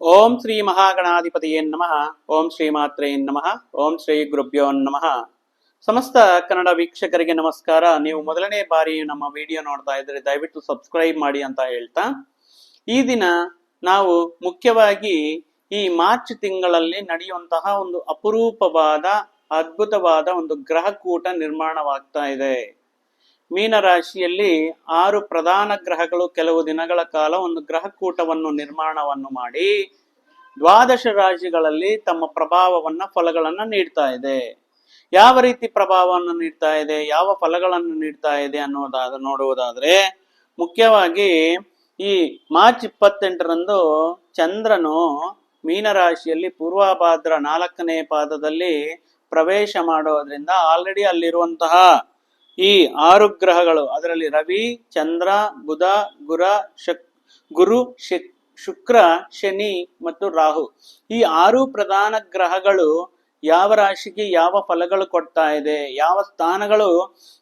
ಓಂ ಶ್ರೀ ಮಹಾಗಣಾಧಿಪತಿಯೇ ನಮಃ. ಓಂ ಶ್ರೀ ಮಾತ್ರೇ ನಮಃ. ಓಂ ಶ್ರೀ ಗುರುಭ್ಯೋ ನಮಃ. ಸಮಸ್ತ ಕನ್ನಡ ವೀಕ್ಷಕರಿಗೆ ನಮಸ್ಕಾರ. ನೀವು ಮೊದಲನೇ ಬಾರಿ ನಮ್ಮ ವಿಡಿಯೋ ನೋಡ್ತಾ ಇದ್ರೆ ದಯವಿಟ್ಟು ಸಬ್ಸ್ಕ್ರೈಬ್ ಮಾಡಿ ಅಂತ ಹೇಳ್ತಾ. ಈ ದಿನ ನಾವು ಮುಖ್ಯವಾಗಿ ಈ ಮಾರ್ಚ್ ತಿಂಗಳಲ್ಲಿ ನಡೆಯುವಂತಹ ಒಂದು ಅಪರೂಪವಾದ, ಅದ್ಭುತವಾದ ಒಂದು ಗ್ರಹಕೂಟ ನಿರ್ಮಾಣವಾಗ್ತಾ ಇದೆ. ಮೀನರಾಶಿಯಲ್ಲಿ ಆರು ಪ್ರಧಾನ ಗ್ರಹಗಳು ಕೆಲವು ದಿನಗಳ ಕಾಲ ಒಂದು ಗ್ರಹಕೂಟವನ್ನು ನಿರ್ಮಾಣವನ್ನು ಮಾಡಿ ದ್ವಾದಶ ರಾಶಿಗಳಲ್ಲಿ ತಮ್ಮ ಪ್ರಭಾವವನ್ನ ಫಲಗಳನ್ನ ನೀಡ್ತಾ ಇದೆ. ಯಾವ ರೀತಿ ಪ್ರಭಾವವನ್ನು ನೀಡ್ತಾ ಇದೆ, ಯಾವ ಫಲಗಳನ್ನು ನೀಡ್ತಾ ಇದೆ ಅನ್ನೋದಾದ ನೋಡುವುದಾದ್ರೆ ಮುಖ್ಯವಾಗಿ ಈ ಮಾರ್ಚ್ ಇಪ್ಪತ್ತೆಂಟರಂದು ಚಂದ್ರನು ಮೀನರಾಶಿಯಲ್ಲಿ ಪೂರ್ವಭಾದ್ರ ನಾಲ್ಕನೇ ಪಾದದಲ್ಲಿ ಪ್ರವೇಶ ಮಾಡೋದ್ರಿಂದ ಆಲ್ರೆಡಿ ಅಲ್ಲಿರುವಂತಹ ಈ ಆರು ಗ್ರಹಗಳು, ಅದರಲ್ಲಿ ರವಿ, ಚಂದ್ರ, ಬುಧ, ಗುರ, ಶಕ್, ಗುರು ಶಕ್ ಶುಕ್ರ, ಶನಿ ಮತ್ತು ರಾಹು. ಈ ಆರು ಪ್ರಧಾನ ಗ್ರಹಗಳು ಯಾವ ರಾಶಿಗೆ ಯಾವ ಫಲಗಳು ಕೊಡ್ತಾ ಇದೆ, ಯಾವ ಸ್ಥಾನಗಳು,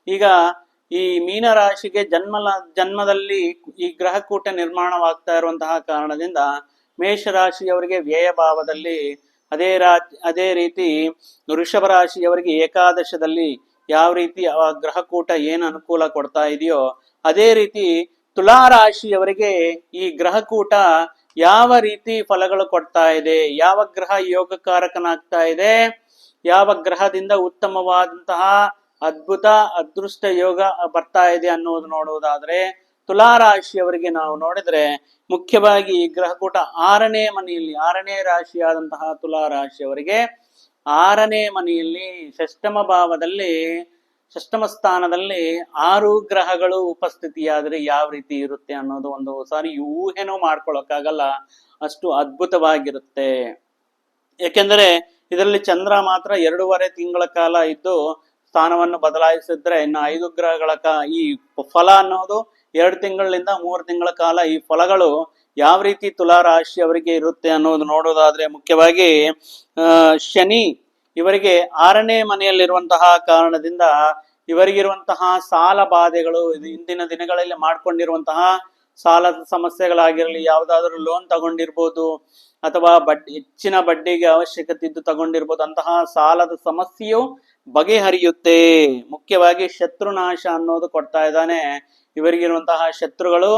ಈಗ ಈ ಮೀನ ರಾಶಿಗೆ ಜನ್ಮ ಜನ್ಮದಲ್ಲಿ ಈ ಗ್ರಹಕೂಟ ನಿರ್ಮಾಣವಾಗ್ತಾ ಇರುವಂತಹ ಕಾರಣದಿಂದ ಮೇಷರಾಶಿಯವರಿಗೆ ವ್ಯಯ ಭಾವದಲ್ಲಿ, ಅದೇ ರಾ ಅದೇ ರೀತಿ ವೃಷಭ ರಾಶಿಯವರಿಗೆ ಏಕಾದಶದಲ್ಲಿ ಯಾವ ರೀತಿ ಆ ಗ್ರಹಕೂಟ ಏನು ಅನುಕೂಲ ಕೊಡ್ತಾ ಇದೆಯೋ ಅದೇ ರೀತಿ ತುಲಾ ರಾಶಿಯವರಿಗೆ ಈ ಗ್ರಹಕೂಟ ಯಾವ ರೀತಿ ಫಲಗಳು ಕೊಡ್ತಾ ಇದೆ, ಯಾವ ಗ್ರಹ ಯೋಗಕಾರಕನಾಗ್ತಾ ಇದೆ, ಯಾವ ಗ್ರಹದಿಂದ ಉತ್ತಮವಾದಂತಹ ಅದ್ಭುತ ಅದೃಷ್ಟ ಯೋಗ ಬರ್ತಾ ಇದೆ ಅನ್ನೋದು ನೋಡುವುದಾದ್ರೆ ತುಲಾ ರಾಶಿಯವರಿಗೆ ನಾವು ನೋಡಿದ್ರೆ ಮುಖ್ಯವಾಗಿ ಈ ಗ್ರಹಕೂಟ ಆರನೇ ಮನೆಯಲ್ಲಿ, ಆರನೇ ರಾಶಿಯಾದಂತಹ ತುಲಾ ರಾಶಿಯವರಿಗೆ ಆರನೇ ಮನೆಯಲ್ಲಿ ಷಷ್ಟಮ ಭಾವದಲ್ಲಿ ಷಷ್ಟಮ ಸ್ಥಾನದಲ್ಲಿ ಆರು ಗ್ರಹಗಳು ಉಪಸ್ಥಿತಿಯಾದ್ರೆ ಯಾವ ರೀತಿ ಇರುತ್ತೆ ಅನ್ನೋದು ಒಂದು ಸಾರಿ ಊಹೆನೂ ಮಾಡ್ಕೊಳಕ್ಕಾಗಲ್ಲ. ಅಷ್ಟು ಅದ್ಭುತವಾಗಿರುತ್ತೆ. ಯಾಕೆಂದರೆ ಇದರಲ್ಲಿ ಚಂದ್ರ ಮಾತ್ರ ಎರಡೂವರೆ ತಿಂಗಳ ಕಾಲ ಇದ್ದು ಸ್ಥಾನವನ್ನು ಬದಲಾಯಿಸಿದ್ರೆ ಇನ್ನು ಐದು ಗ್ರಹಗಳ ಕಾ, ಈ ಫಲ ಅನ್ನೋದು ಎರಡು ತಿಂಗಳಿಂದ ಮೂರು ತಿಂಗಳ ಕಾಲ ಈ ಫಲಗಳು ಯಾವ ರೀತಿ ತುಲಾ ರಾಶಿ ಅವರಿಗೆ ಇರುತ್ತೆ ಅನ್ನೋದು ನೋಡೋದಾದ್ರೆ ಮುಖ್ಯವಾಗಿ ಶನಿ ಇವರಿಗೆ ಆರನೇ ಮನೆಯಲ್ಲಿರುವಂತಹ ಕಾರಣದಿಂದ ಇವರಿಗಿರುವಂತಹ ಸಾಲ ಬಾಧೆಗಳು ಇದು ಇಂದಿನ ದಿನಗಳಲ್ಲಿ ಮಾಡ್ಕೊಂಡಿರುವಂತಹ ಸಾಲದ ಸಮಸ್ಯೆಗಳಾಗಿರಲಿ, ಯಾವುದಾದ್ರೂ ಲೋನ್ ತಗೊಂಡಿರ್ಬೋದು ಅಥವಾ ಬಡ್ಡಿ ಹೆಚ್ಚಿನ ಬಡ್ಡಿಗೆ ಅವಶ್ಯಕತೆ ಇದ್ದು ತಗೊಂಡಿರ್ಬೋದು, ಅಂತಹ ಸಾಲದ ಸಮಸ್ಯೆಯು ಬಗೆಹರಿಯುತ್ತೆ. ಮುಖ್ಯವಾಗಿ ಶತ್ರುನಾಶ ಅನ್ನೋದು ಕೊಡ್ತಾ ಇದ್ದಾನೆ. ಇವರಿಗಿರುವಂತಹ ಶತ್ರುಗಳು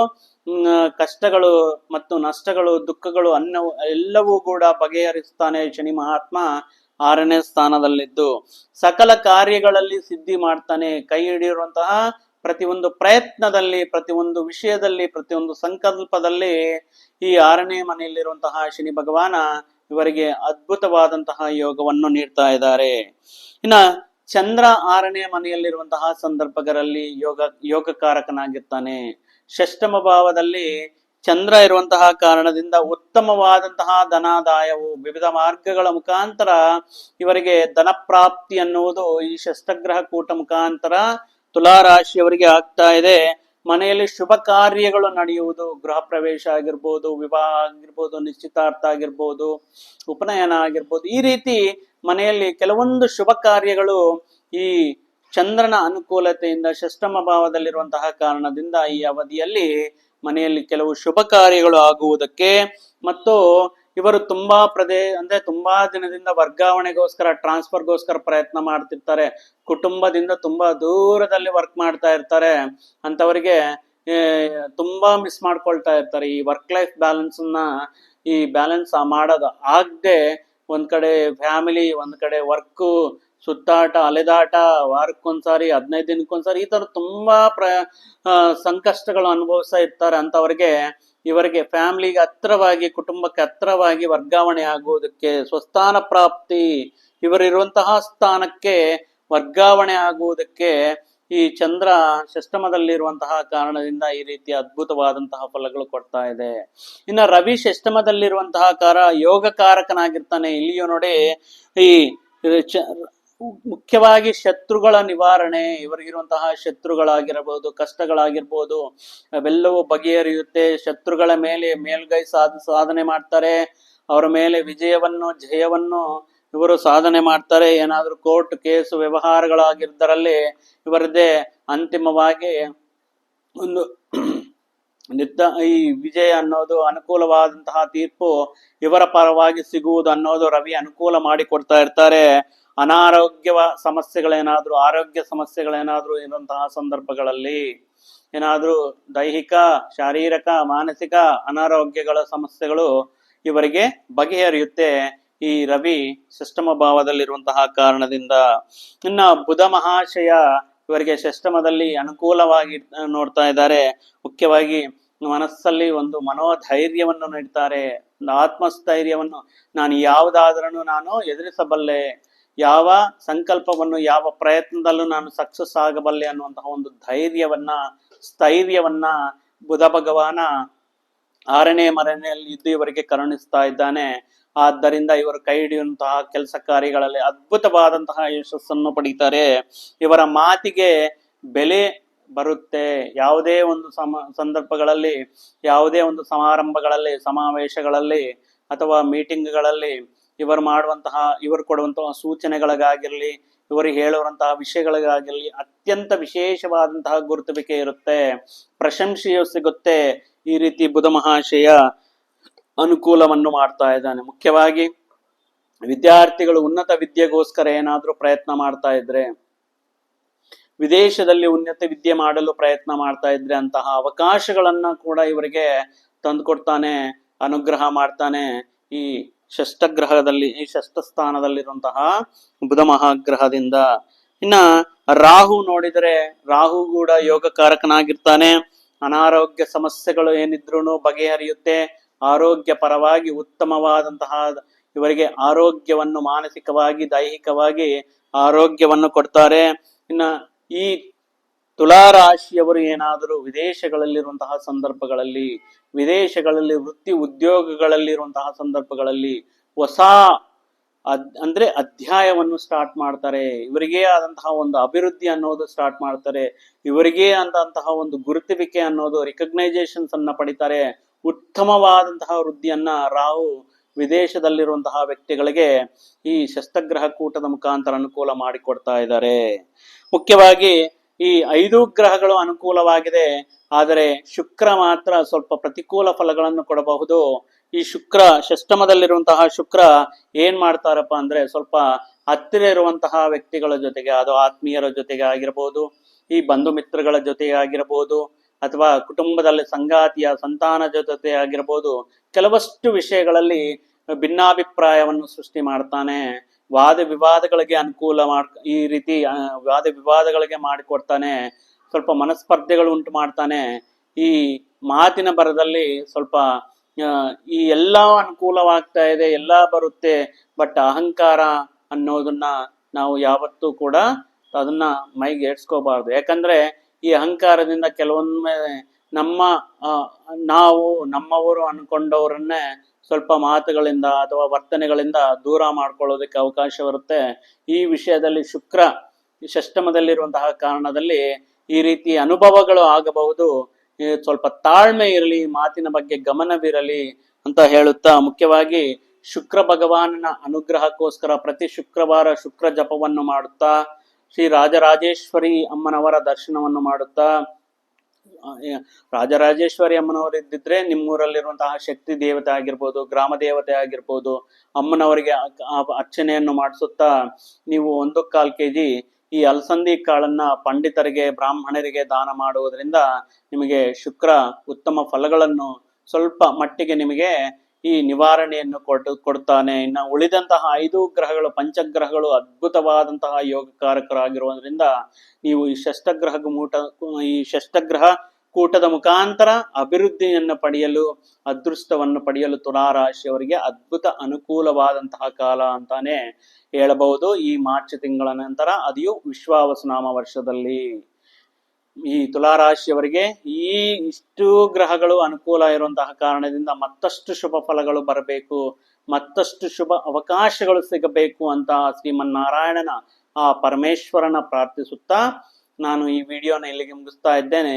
ಕಷ್ಟಗಳು ಮತ್ತು ನಷ್ಟಗಳು, ದುಃಖಗಳು ಅನ್ನ ಎಲ್ಲವೂ ಕೂಡ ಬಗೆಹರಿಸ್ತಾನೆ ಶನಿ ಮಹಾತ್ಮ ಆರನೇ ಸ್ಥಾನದಲ್ಲಿದ್ದು. ಸಕಲ ಕಾರ್ಯಗಳಲ್ಲಿ ಸಿದ್ಧಿ ಮಾಡ್ತಾನೆ. ಕೈ ಹಿಡಿಯಿರುವಂತಹ ಪ್ರತಿಯೊಂದು ಪ್ರಯತ್ನದಲ್ಲಿ, ಪ್ರತಿಯೊಂದು ವಿಷಯದಲ್ಲಿ, ಪ್ರತಿಯೊಂದು ಸಂಕಲ್ಪದಲ್ಲಿ ಈ ಆರನೇ ಮನೆಯಲ್ಲಿರುವಂತಹ ಶನಿ ಭಗವಾನ ಇವರಿಗೆ ಅದ್ಭುತವಾದಂತಹ ಯೋಗವನ್ನು ನೀಡ್ತಾ ಇದ್ದಾರೆ. ಇನ್ನ ಚಂದ್ರ ಆರನೇ ಮನೆಯಲ್ಲಿರುವಂತಹ ಸಂದರ್ಭಗಳಲ್ಲಿ ಯೋಗ, ಯೋಗಕಾರಕನಾಗಿರ್ತಾನೆ. ಷಷ್ಟಮ ಭಾವದಲ್ಲಿ ಚಂದ್ರ ಇರುವಂತಹ ಕಾರಣದಿಂದ ಉತ್ತಮವಾದಂತಹ ಧನಾದಾಯವು ವಿವಿಧ ಮಾರ್ಗಗಳ ಮುಖಾಂತರ ಇವರಿಗೆ ಧನಪ್ರಾಪ್ತಿ ಅನ್ನುವುದು ಈ ಶಸ್ತ್ರಗ್ರಹ ಕೂಟ ಮುಖಾಂತರ ತುಲಾ ರಾಶಿಯವರಿಗೆ ಆಗ್ತಾ ಇದೆ. ಮನೆಯಲ್ಲಿ ಶುಭ ಕಾರ್ಯಗಳು ನಡೆಯುವುದು, ಗೃಹ ಪ್ರವೇಶ ಆಗಿರ್ಬೋದು, ವಿವಾಹ ಆಗಿರ್ಬೋದು, ನಿಶ್ಚಿತಾರ್ಥ ಆಗಿರ್ಬೋದು, ಉಪನಯನ ಆಗಿರ್ಬೋದು, ಈ ರೀತಿ ಮನೆಯಲ್ಲಿ ಕೆಲವೊಂದು ಶುಭ ಕಾರ್ಯಗಳು ಈ ಚಂದ್ರನ ಅನುಕೂಲತೆಯಿಂದ ಷಷ್ಟಮ ಭಾವದಲ್ಲಿರುವಂತಹ ಕಾರಣದಿಂದ ಈ ಅವಧಿಯಲ್ಲಿ ಮನೆಯಲ್ಲಿ ಕೆಲವು ಶುಭ ಕಾರ್ಯಗಳು ಆಗುವುದಕ್ಕೆ ಮತ್ತು ಇವರು ತುಂಬಾ ಪ್ರದೇ, ಅಂದ್ರೆ ತುಂಬಾ ದಿನದಿಂದ ವರ್ಗಾವಣೆಗೋಸ್ಕರ ಟ್ರಾನ್ಸ್ಫರ್ಗೋಸ್ಕರ ಪ್ರಯತ್ನ ಮಾಡ್ತಿರ್ತಾರೆ. ಕುಟುಂಬದಿಂದ ತುಂಬಾ ದೂರದಲ್ಲಿ ವರ್ಕ್ ಮಾಡ್ತಾ ಇರ್ತಾರೆ. ಅಂತವರಿಗೆ ತುಂಬಾ ಮಿಸ್ ಮಾಡ್ಕೊಳ್ತಾ ಇರ್ತಾರೆ. ಈ ವರ್ಕ್ ಲೈಫ್ ಬ್ಯಾಲೆನ್ಸ್ ಅನ್ನ, ಈ ಬ್ಯಾಲೆನ್ಸ್ ಮಾಡೋದು ಆಗದೆ ಒಂದ್ ಕಡೆ ಫ್ಯಾಮಿಲಿ ಒಂದ್ ಕಡೆ ವರ್ಕ್ ಸುತ್ತಾಟ, ಅಲೆದಾಟ, ವಾರಕ್ಕೊಂದ್ಸಾರಿ, ಹದಿನೈದು ದಿನಕ್ಕೊಂದ್ಸಾರಿ ಈ ತರ ತುಂಬಾ ಪ್ರ ಸಂಕಷ್ಟಗಳು ಅನುಭವಿಸ್ತಾ ಇರ್ತಾರೆ ಅಂತವರಿಗೆ ಇವರಿಗೆ ಫ್ಯಾಮಿಲಿಗೆ ಹತ್ರವಾಗಿ, ಕುಟುಂಬಕ್ಕೆ ಹತ್ರವಾಗಿ ವರ್ಗಾವಣೆ ಆಗುವುದಕ್ಕೆ ಸ್ವಸ್ಥಾನ ಪ್ರಾಪ್ತಿ, ಇವರಿರುವಂತಹ ಸ್ಥಾನಕ್ಕೆ ವರ್ಗಾವಣೆ ಆಗುವುದಕ್ಕೆ ಈ ಚಂದ್ರ ಷಷ್ಟಮದಲ್ಲಿರುವಂತಹ ಕಾರಣದಿಂದ ಈ ರೀತಿ ಅದ್ಭುತವಾದಂತಹ ಫಲಗಳು ಕೊಡ್ತಾ ಇದೆ. ಇನ್ನ ರವಿ ಷಷ್ಟಮದಲ್ಲಿರುವಂತಹ ಕಾರ ಯೋಗಕಾರಕನಾಗಿರ್ತಾನೆ. ಇಲ್ಲಿಯೂ ನೋಡಿ ಈ ಮುಖ್ಯವಾಗಿ ಶತ್ರುಗಳ ನಿವಾರಣೆ ಇವರಿಗಿರುವಂತಹ ಶತ್ರುಗಳಾಗಿರಬಹುದು ಕಷ್ಟಗಳಾಗಿರ್ಬೋದು, ಅವೆಲ್ಲವೂ ಬಗೆಹರಿಯುತ್ತೆ. ಶತ್ರುಗಳ ಮೇಲೆ ಮೇಲ್ಗೈ ಸಾಧ, ಸಾಧನೆ ಮಾಡ್ತಾರೆ. ಅವರ ಮೇಲೆ ವಿಜಯವನ್ನು, ಜಯವನ್ನು ಇವರು ಸಾಧನೆ ಮಾಡ್ತಾರೆ. ಏನಾದರೂ ಕೋರ್ಟ್ ಕೇಸ್ ವ್ಯವಹಾರಗಳಾಗಿದ್ದರಲ್ಲಿ ಇವರದೇ ಅಂತಿಮವಾಗಿ ಒಂದು ನಿರ್ದ ಈ ವಿಜಯ ಅನ್ನೋದು ಅನುಕೂಲವಾದಂತಹ ತೀರ್ಪು ಇವರ ಪರವಾಗಿ ಸಿಗುವುದು ಅನ್ನೋದು ರವಿ ಅನುಕೂಲ ಮಾಡಿಕೊಡ್ತಾ ಇರ್ತಾರೆ. ಅನಾರೋಗ್ಯ ಸಮಸ್ಯೆಗಳೇನಾದ್ರೂ, ಆರೋಗ್ಯ ಸಮಸ್ಯೆಗಳೇನಾದ್ರೂ ಇರುವಂತಹ ಸಂದರ್ಭಗಳಲ್ಲಿ ಏನಾದ್ರೂ ದೈಹಿಕ, ಶಾರೀರಿಕ, ಮಾನಸಿಕ ಅನಾರೋಗ್ಯಗಳ ಸಮಸ್ಯೆಗಳು ಇವರಿಗೆ ಬಗೆಹರಿಯುತ್ತೆ. ಈ ರವಿ ಸಿಸ್ಟಮ ಭಾವದಲ್ಲಿರುವಂತಹ ಕಾರಣದಿಂದ. ಇನ್ನ ಬುಧ ಮಹಾಶಯ ಇವರಿಗೆ ಷಷ್ಟಮದಲ್ಲಿ ಅನುಕೂಲವಾಗಿ ನೋಡ್ತಾ ಇದ್ದಾರೆ. ಮುಖ್ಯವಾಗಿ ಮನಸ್ಸಲ್ಲಿ ಒಂದು ಮನೋಧೈರ್ಯವನ್ನು ನೀಡ್ತಾರೆ. ಒಂದು ಆತ್ಮಸ್ಥೈರ್ಯವನ್ನು. ನಾನು ಯಾವುದಾದ್ರೂ ನಾನು ಎದುರಿಸಬಲ್ಲೆ. ಯಾವ ಸಂಕಲ್ಪವನ್ನು, ಯಾವ ಪ್ರಯತ್ನದಲ್ಲೂ ನಾನು ಸಕ್ಸಸ್ ಆಗಬಲ್ಲೆ ಅನ್ನುವಂತಹ ಒಂದು ಧೈರ್ಯವನ್ನ, ಸ್ಥೈರ್ಯವನ್ನ ಬುಧ ಭಗವಾನ ಆರನೇ ಮರನೆಯಲ್ಲಿ ಇದ್ದು ಇವರಿಗೆ ಕರುಣಿಸ್ತಾ ಇದ್ದಾನೆ. ಆದ್ದರಿಂದ ಇವರು ಕೈ ಹಿಡಿಯುವಂತಹ ಕೆಲಸ ಕಾರ್ಯಗಳಲ್ಲಿ ಅದ್ಭುತವಾದಂತಹ ಯಶಸ್ಸನ್ನು ಪಡೀತಾರೆ. ಇವರ ಮಾತಿಗೆ ಬೆಲೆ ಬರುತ್ತೆ. ಯಾವುದೇ ಒಂದು ಸಮ, ಸಂದರ್ಭಗಳಲ್ಲಿ, ಯಾವುದೇ ಒಂದು ಸಮಾರಂಭಗಳಲ್ಲಿ, ಸಮಾವೇಶಗಳಲ್ಲಿ ಅಥವಾ ಮೀಟಿಂಗ್ಗಳಲ್ಲಿ ಇವರು ಮಾಡುವಂತಹ, ಇವರು ಕೊಡುವಂತಹ ಸೂಚನೆಗಳಿಗಾಗಿರ್ಲಿ, ಇವರು ಹೇಳುವಂತಹ ವಿಷಯಗಳಿಗಾಗಿರ್ಲಿ ಅತ್ಯಂತ ವಿಶೇಷವಾದಂತಹ ಗುರುತುವಿಕೆ ಇರುತ್ತೆ. ಪ್ರಶಂಸೆಯು ಸಿಗುತ್ತೆ. ಈ ರೀತಿ ಬುಧ ಮಹಾಶಯ ಅನುಕೂಲವನ್ನು ಮಾಡ್ತಾ ಇದ್ದಾನೆ. ಮುಖ್ಯವಾಗಿ ವಿದ್ಯಾರ್ಥಿಗಳು ಉನ್ನತ ವಿದ್ಯೆಗೋಸ್ಕರ ಏನಾದರೂ ಪ್ರಯತ್ನ ಮಾಡ್ತಾ ಇದ್ರೆ, ವಿದೇಶದಲ್ಲಿ ಉನ್ನತ ವಿದ್ಯೆ ಮಾಡಲು ಪ್ರಯತ್ನ ಮಾಡ್ತಾ ಇದ್ರೆ ಅಂತಹ ಅವಕಾಶಗಳನ್ನ ಕೂಡ ಇವರಿಗೆ ತಂದುಕೊಡ್ತಾನೆ, ಅನುಗ್ರಹ ಮಾಡ್ತಾನೆ ಈ ಷಷ್ಠಗ್ರಹದಲ್ಲಿ, ಈ ಷಷ್ಠ ಸ್ಥಾನದಲ್ಲಿರುವಂತಹ ಬುಧ ಮಹಾಗ್ರಹದಿಂದ. ಇನ್ನ ರಾಹು ನೋಡಿದರೆ ರಾಹು ಕೂಡ ಯೋಗಕಾರಕನಾಗಿರ್ತಾನೆ. ಅನಾರೋಗ್ಯ ಸಮಸ್ಯೆಗಳು ಏನಿದ್ರು ಬಗೆಹರಿಯುತ್ತೆ. ಆರೋಗ್ಯ ಪರವಾಗಿ ಉತ್ತಮವಾದಂತಹ ಇವರಿಗೆ ಆರೋಗ್ಯವನ್ನು ಮಾನಸಿಕವಾಗಿ, ದೈಹಿಕವಾಗಿ ಆರೋಗ್ಯವನ್ನು ಕೊಡ್ತಾರೆ. ಇನ್ನ ಈ ತುಲಾ ರಾಶಿಯವರು ಏನಾದರೂ ವಿದೇಶಗಳಲ್ಲಿರುವಂತಹ ಸಂದರ್ಭಗಳಲ್ಲಿ, ವಿದೇಶಗಳಲ್ಲಿ ವೃತ್ತಿ ಉದ್ಯೋಗಗಳಲ್ಲಿರುವಂತಹ ಸಂದರ್ಭಗಳಲ್ಲಿ ಹೊಸ ಅದ್ ಅಂದ್ರೆ ಅಧ್ಯಾಯವನ್ನು ಸ್ಟಾರ್ಟ್ ಮಾಡ್ತಾರೆ, ಇವರಿಗೇ ಆದಂತಹ ಒಂದು ಅಭಿವೃದ್ಧಿ ಅನ್ನೋದು ಸ್ಟಾರ್ಟ್ ಮಾಡ್ತಾರೆ, ಇವರಿಗೇ ಆದಂತಹ ಒಂದು ಗುರುತಿವಿಕೆ ಅನ್ನೋದು ರಿಕಗ್ನೈಸೇಷನ್ಸ್ ಅನ್ನ ಪಡಿತಾರೆ, ಉತ್ತಮವಾದಂತಹ ವೃದ್ಧಿಯನ್ನ ರಾಹು ವಿದೇಶದಲ್ಲಿರುವಂತಹ ವ್ಯಕ್ತಿಗಳಿಗೆ ಈ ಶಸ್ತ್ರಗ್ರಹ ಕೂಟದ ಮುಖಾಂತರ ಅನುಕೂಲ ಮಾಡಿಕೊಡ್ತಾ ಇದ್ದಾರೆ. ಮುಖ್ಯವಾಗಿ ಈ ಐದು ಗ್ರಹಗಳು ಅನುಕೂಲವಾಗಿದೆ, ಆದರೆ ಶುಕ್ರ ಮಾತ್ರ ಸ್ವಲ್ಪ ಪ್ರತಿಕೂಲ ಫಲಗಳನ್ನು ಕೊಡಬಹುದು. ಈ ಶುಕ್ರ ಷಷ್ಟಮದಲ್ಲಿರುವಂತಹ ಶುಕ್ರ ಏನ್ ಮಾಡ್ತಾರಪ್ಪ ಅಂದ್ರೆ ಸ್ವಲ್ಪ ಹತ್ತಿರ ಇರುವಂತಹ ವ್ಯಕ್ತಿಗಳ ಜೊತೆಗೆ, ಅದು ಆತ್ಮೀಯರ ಜೊತೆಗೆ ಆಗಿರಬಹುದು ಈ ಬಂಧು ಮಿತ್ರಗಳ ಜೊತೆಗೆ ಆಗಿರಬಹುದು ಅಥವಾ ಕುಟುಂಬದಲ್ಲಿ ಸಂಗಾತಿಯ, ಸಂತಾನ ಜೊತೆ ಆಗಿರಬಹುದು ಕೆಲವಷ್ಟು ವಿಷಯಗಳಲ್ಲಿ ಭಿನ್ನಾಭಿಪ್ರಾಯವನ್ನು ಸೃಷ್ಟಿ ಮಾಡ್ತಾನೆ. ವಾದ ವಿವಾದಗಳಿಗೆ ಅನುಕೂಲ ಮಾಡ್, ಈ ರೀತಿ ವಾದ ವಿವಾದಗಳಿಗೆ ಮಾಡಿಕೊಡ್ತಾನೆ. ಸ್ವಲ್ಪ ಮನಸ್ಪರ್ಧೆಗಳು ಉಂಟು ಮಾಡ್ತಾನೆ. ಈ ಮಾತಿನ ಬರದಲ್ಲಿ ಸ್ವಲ್ಪ ಈ ಎಲ್ಲ ಅನುಕೂಲವಾಗ್ತಾ ಇದೆ, ಎಲ್ಲ ಬರುತ್ತೆ ಬಟ್ ಅಹಂಕಾರ ಅನ್ನೋದನ್ನ ನಾವು ಯಾವತ್ತೂ ಕೂಡ ಅದನ್ನ ಮೈಗೆ ಏಡ್ಸ್ಕೋಬಾರ್ದು ಯಾಕಂದ್ರೆ ಈ ಅಹಂಕಾರದಿಂದ ಕೆಲವೊಮ್ಮೆ ನಮ್ಮ ನಾವು, ನಮ್ಮವರು ಅನ್ಕೊಂಡವರನ್ನೇ ಸ್ವಲ್ಪ ಮಾತುಗಳಿಂದ ಅಥವಾ ವರ್ತನೆಗಳಿಂದ ದೂರ ಮಾಡ್ಕೊಳ್ಳೋದಕ್ಕೆ ಅವಕಾಶ ಬರುತ್ತೆ. ಈ ವಿಷಯದಲ್ಲಿ ಶುಕ್ರ ಷಷ್ಟಮದಲ್ಲಿರುವಂತಹ ಕಾರಣದಲ್ಲಿ ಈ ರೀತಿ ಅನುಭವಗಳು ಆಗಬಹುದು. ಸ್ವಲ್ಪ ತಾಳ್ಮೆ ಇರಲಿ, ಮಾತಿನ ಬಗ್ಗೆ ಗಮನವಿರಲಿ ಅಂತ ಹೇಳುತ್ತಾ ಮುಖ್ಯವಾಗಿ ಶುಕ್ರ ಭಗವಾನನ ಅನುಗ್ರಹಕ್ಕೋಸ್ಕರ ಪ್ರತಿ ಶುಕ್ರವಾರ ಶುಕ್ರ ಜಪವನ್ನು ಮಾಡುತ್ತಾ, ಶ್ರೀ ರಾಜರಾಜೇಶ್ವರಿ ಅಮ್ಮನವರ ದರ್ಶನವನ್ನು ಮಾಡುತ್ತಾ ರಾಜರಾಜೇಶ್ವರಿ ಅಮ್ಮನವರು ಇದ್ದಿದ್ರೆ ನಿಮ್ಮೂರಲ್ಲಿರುವಂತಹ ಶಕ್ತಿ ದೇವತೆ ಆಗಿರ್ಬೋದು, ಗ್ರಾಮ ದೇವತೆ ಆಗಿರ್ಬೋದು, ಅಮ್ಮನವರಿಗೆ ಅರ್ಚನೆಯನ್ನು ಮಾಡಿಸುತ್ತಾ, ನೀವು ಒಂದು ಕಾಲ್ ಕೆಜಿ ಈ ಅಲಸಂದಿ ಕಾಳನ್ನ ಪಂಡಿತರಿಗೆ, ಬ್ರಾಹ್ಮಣರಿಗೆ ದಾನ ಮಾಡುವುದರಿಂದ ನಿಮಗೆ ಶುಕ್ರ ಉತ್ತಮ ಫಲಗಳನ್ನು ಸ್ವಲ್ಪ ಮಟ್ಟಿಗೆ ನಿಮಗೆ ಈ ನಿವಾರಣೆಯನ್ನು ಕೊಟ್ಟು ಕೊಡ್ತಾನೆ. ಇನ್ನು ಉಳಿದಂತಹ ಐದು ಗ್ರಹಗಳು, ಪಂಚಗ್ರಹಗಳು ಅದ್ಭುತವಾದಂತಹ ಯೋಗಕಾರಕರಾಗಿರುವುದರಿಂದ ನೀವು ಈ ಷಷ್ಠಗ್ರಹ ಮೂಟ, ಈ ಷಷ್ಠಗ್ರಹ ಕೂಟದ ಮುಖಾಂತರ ಅಭಿವೃದ್ಧಿಯನ್ನು ಪಡೆಯಲು, ಅದೃಷ್ಟವನ್ನು ಪಡೆಯಲು ತುಲಾರಾಶಿಯವರಿಗೆ ಅದ್ಭುತ ಅನುಕೂಲವಾದಂತಹ ಕಾಲ ಅಂತಾನೆ ಹೇಳಬಹುದು. ಈ ಮಾರ್ಚ್ ತಿಂಗಳ ನಂತರ ಅದಿಯು ವಿಶ್ವಾವಸನಾಮ ವರ್ಷದಲ್ಲಿ. ಈ ತುಲಾರಾಶಿಯವರಿಗೆ ಈ ಇಷ್ಟು ಗ್ರಹಗಳು ಅನುಕೂಲ ಇರುವಂತಹ ಕಾರಣದಿಂದ ಮತ್ತಷ್ಟು ಶುಭ ಫಲಗಳು ಬರಬೇಕು, ಮತ್ತಷ್ಟು ಶುಭ ಅವಕಾಶಗಳು ಸಿಗಬೇಕು ಅಂತ ಶ್ರೀಮನ್ನಾರಾಯಣನ ಆ ಪರಮೇಶ್ವರನ ಪ್ರಾರ್ಥಿಸುತ್ತಾ ನಾನು ಈ ವಿಡಿಯೋನ ಇಲ್ಲಿಗೆ ಮುಗಿಸ್ತಾ ಇದ್ದೇನೆ.